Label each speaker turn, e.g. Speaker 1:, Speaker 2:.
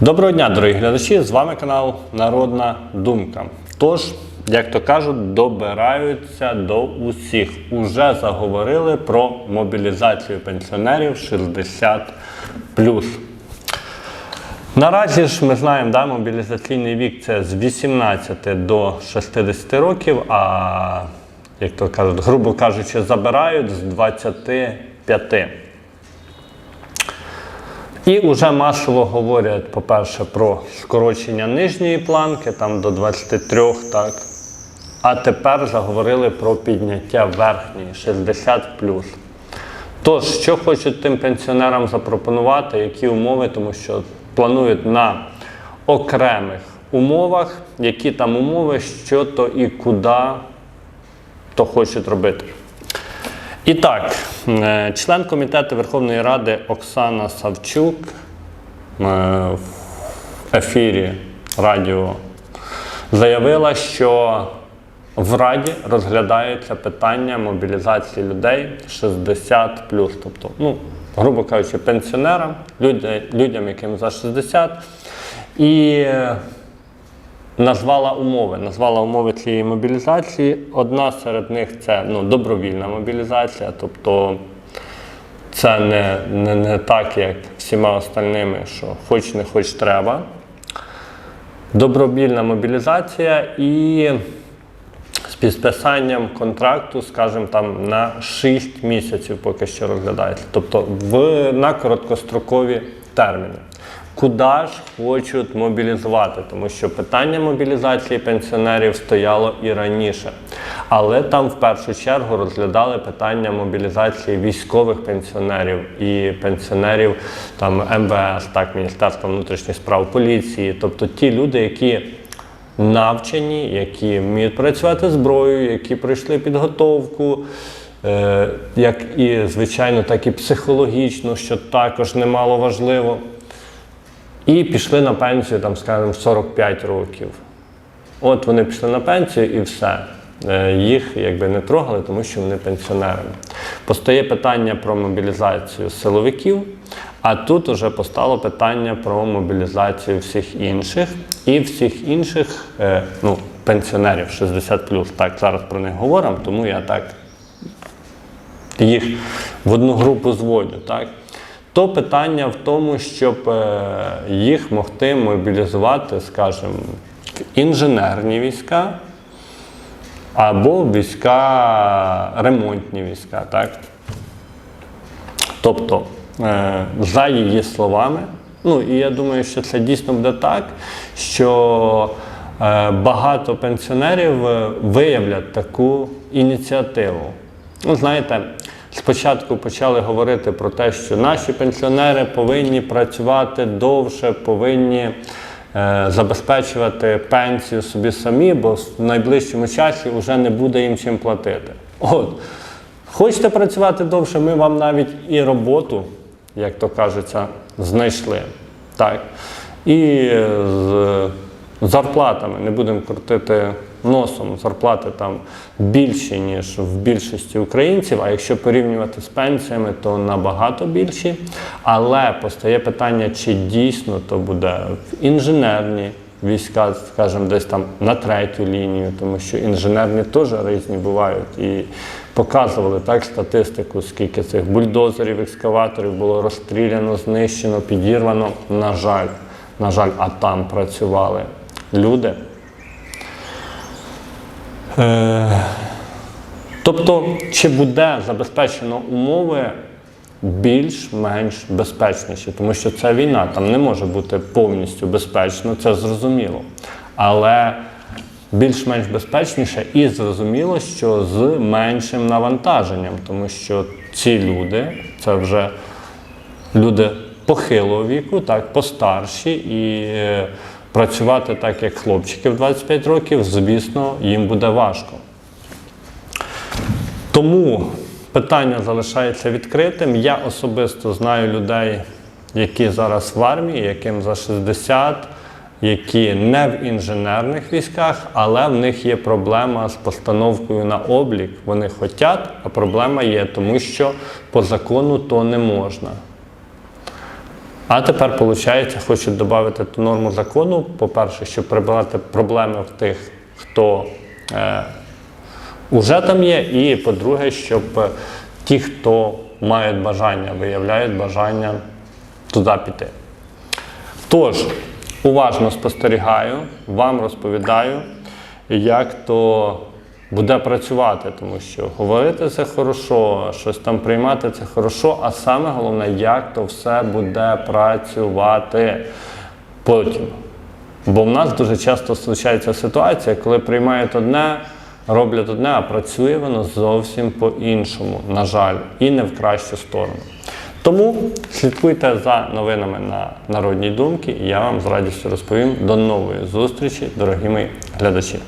Speaker 1: Доброго дня, дорогі глядачі! З вами канал Народна Думка. Тож, як то кажуть, добираються до усіх. Уже заговорили про мобілізацію пенсіонерів 60 Наразі ж ми знаємо, да, мобілізаційний вік це з 18 до 60 років, а як то кажуть, грубо кажучи, забирають з 25. І вже масово говорять, по-перше, про скорочення нижньої планки, там до 23, так. А тепер заговорили про підняття верхньої 60 Тож, що хочуть тим пенсіонерам запропонувати, які умови, тому що планують на окремих умовах, які там умови, що то і куди то хочуть робити. І так, е, член комітету Верховної Ради Оксана Савчук е, в ефірі радіо заявила, що в Раді розглядається питання мобілізації людей 60 тобто, ну, грубо кажучи, пенсіонерам, людям, людям яким за 60. І е, назвала умови. Назвала умови цієї мобілізації. Одна серед них це ну, добровільна мобілізація, тобто це не, не, не так, як всіма остальними, що хоч не хоч треба. Добровільна мобілізація і з підписанням контракту, скажімо, там на 6 місяців поки що розглядається. Тобто в, на короткострокові терміни. Куди ж хочуть мобілізувати? Тому що питання мобілізації пенсіонерів стояло і раніше. Але там в першу чергу розглядали питання мобілізації військових пенсіонерів і пенсіонерів там МВС, так, Міністерства внутрішніх справ поліції, тобто ті люди, які навчені, які вміють працювати зброєю, які пройшли підготовку. е, Як і, звичайно, так і психологічно, що також немало важливо. І пішли на пенсію, там, скажімо, в 45 років. От вони пішли на пенсію і все. Е, Їх якби не трогали, тому що вони пенсіонери. Постає питання про мобілізацію силовиків, а тут вже постало питання про мобілізацію всіх інших і всіх інших е, ну, пенсіонерів 60 Так, зараз про них говоримо, тому я так їх в одну групу зводю. Так? То питання в тому, щоб е, їх могти мобілізувати, скажімо, інженерні війська або війська, ремонтні війська. Так? Тобто, е, за її словами, ну і я думаю, що це дійсно буде так, що е, багато пенсіонерів виявлять таку ініціативу. Ну, знаєте, спочатку почали говорити про те, що наші пенсіонери повинні працювати довше, повинні е, забезпечувати пенсію собі самі, бо в найближчому часі вже не буде їм чим платити. От. Хочете працювати довше, ми вам навіть і роботу, як то кажеться, знайшли. Так. І з зарплатами не будемо крутити носом. Зарплати там більші, ніж в більшості українців. А якщо порівнювати з пенсіями, то набагато більші. Але постає питання, чи дійсно то буде в інженерні війська, скажімо, десь там на третю лінію, тому що інженерні теж різні бувають. І показували так статистику, скільки цих бульдозерів, екскаваторів було розстріляно, знищено, підірвано. На жаль, на жаль, а там працювали люди. Е, Тобто, чи буде забезпечено умови більш-менш безпечніші, тому що це війна, там не може бути повністю безпечно, це зрозуміло. Але більш-менш безпечніше і зрозуміло, що з меншим навантаженням, тому що ці люди це вже люди похилого віку, так, постарші, і е, працювати так, як хлопчики в 25 років, звісно, їм буде важко. Тому питання залишається відкритим. Я особисто знаю людей, які зараз в армії, яким за 60, які не в інженерних військах, але в них є проблема з постановкою на облік. Вони хочуть, а проблема є, тому що по закону то не можна. А тепер, виходить, хочуть додати ту норму закону, по-перше, щоб прибрати проблеми в тих, хто е, уже там є, і по-друге, щоб ті, хто мають бажання, виявляють бажання туди піти. Тож, уважно спостерігаю, вам розповідаю, як то буде працювати, тому що говорити це хорошо, щось там приймати це хорошо, а саме головне, як то все буде працювати потім. Бо в нас дуже часто случається ситуація, коли приймають одне, роблять одне, а працює воно зовсім по-іншому, на жаль, і не в кращу сторону. Тому слідкуйте за новинами на Народній думки, і я вам з радістю розповім. До нової зустрічі, дорогі мої глядачі.